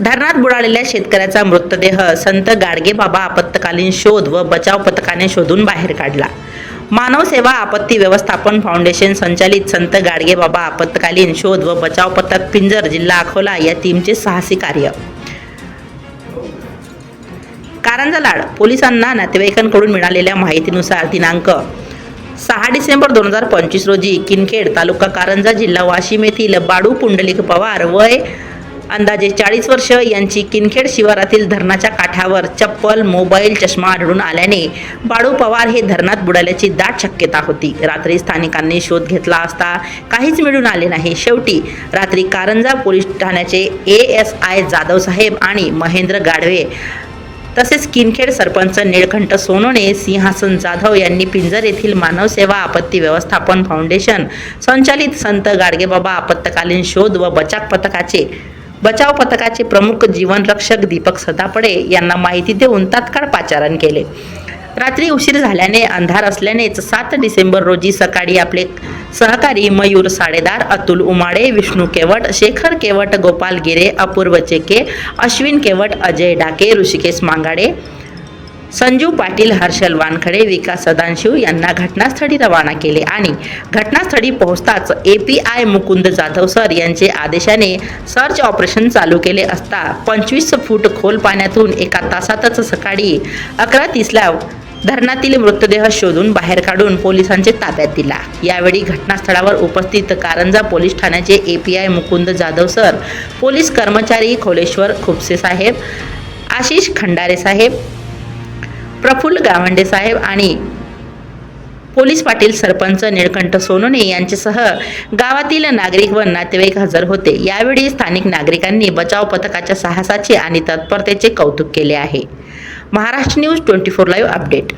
धरणात बुडालेल्या शेतकऱ्याचा मृतदेह संत गाडगे बाबा आपत्कालीन शोध व बचाव पथकाने शोधून बाहेर काढला. मानव सेवा आपत्ती व्यवस्थापन फाउंडेशन संचालित संत गाडगे बाबा आपत्कालीन शोध व बचाव पथक पिंजर जिल्हा अकोला या टीमचे साहसी कार्य. कारंजा लाड पोलिसांना नातेवाईकांकडून मिळालेल्या माहितीनुसार दिनांक सहा डिसेंबर दोन हजार पंचवीस रोजी किनखेड तालुका कारंजा जिल्हा वाशिम येथील बाडू पुंडलिक पवार वय अंदाजे चाळीस वर्ष यांची किनखेड शिवारातील धरणाच्या काठावर चप्पल मोबाईल चष्मा आढळून आल्याने बाळू पवार हे धरणात बुडाल्याची दाट शक्यता होती. रात्री स्थानिकांनी शोध घेतला असता काहीच मिळून आले नाही. शेवटी रात्री कारंजा पोलीस ठाण्याचे ए एस आय जाधव साहेब आणि महेंद्र गाढवे तसेच किनखेड सरपंच निळकंठ सोनोने सिंहासन जाधव यांनी पिंजर येथील मानवसेवा आपत्ती व्यवस्थापन फाउंडेशन संचालित संत गाडगेबाबा आपत्कालीन शोध व बचाव पथकाचे बचाव पथकाचे प्रमुख जीवनरक्षक दीपक सदापडे यांना माहिती देऊन तात्काळ पाचारण केले. रात्री उशीर झाल्याने अंधार असल्यानेच सात डिसेंबर रोजी सकाळी आपले सहकारी मयूर साडेदार अतुल उमाडे विष्णू केवट शेखर केवट गोपाल गिरे अपूर्व चेके अश्विन केवट अजय डाके ऋषिकेश मांगाडे संजू पाटील हर्षल वानखडे विकास सदानशिव यांना घटनास्थळी रवाना केले आणि घटनास्थळी पोहोचताच A P I Mukund Jadhav sir यांचे आदेशाने सर्च ऑपरेशन चालू केले असता पंचवीस फूट खोल पाण्यातून एका तासातच सकाळी अकरा तीसला धरणातील मृतदेह शोधून बाहेर काढून पोलिसांचे ताब्यात दिला. यावेळी घटनास्थळावर उपस्थित कारंजा पोलीस ठाण्याचे A P I Mukund Jadhav sir police कर्मचारी खोलेश्वर खुपसे साहेब आशिष खंडारे साहेब प्रफुल्ल गावंडे साहेब आणि पोलीस पाटील सरपंच निळकंठ सोनोने यांच्यासह गावातील नागरिक व नातेवाईक हजर होते. यावेळी स्थानिक नागरिकांनी बचाव पथकाच्या साहसाचे आणि तत्परतेचे कौतुक केले आहे. Maharashtra news twenty four live update.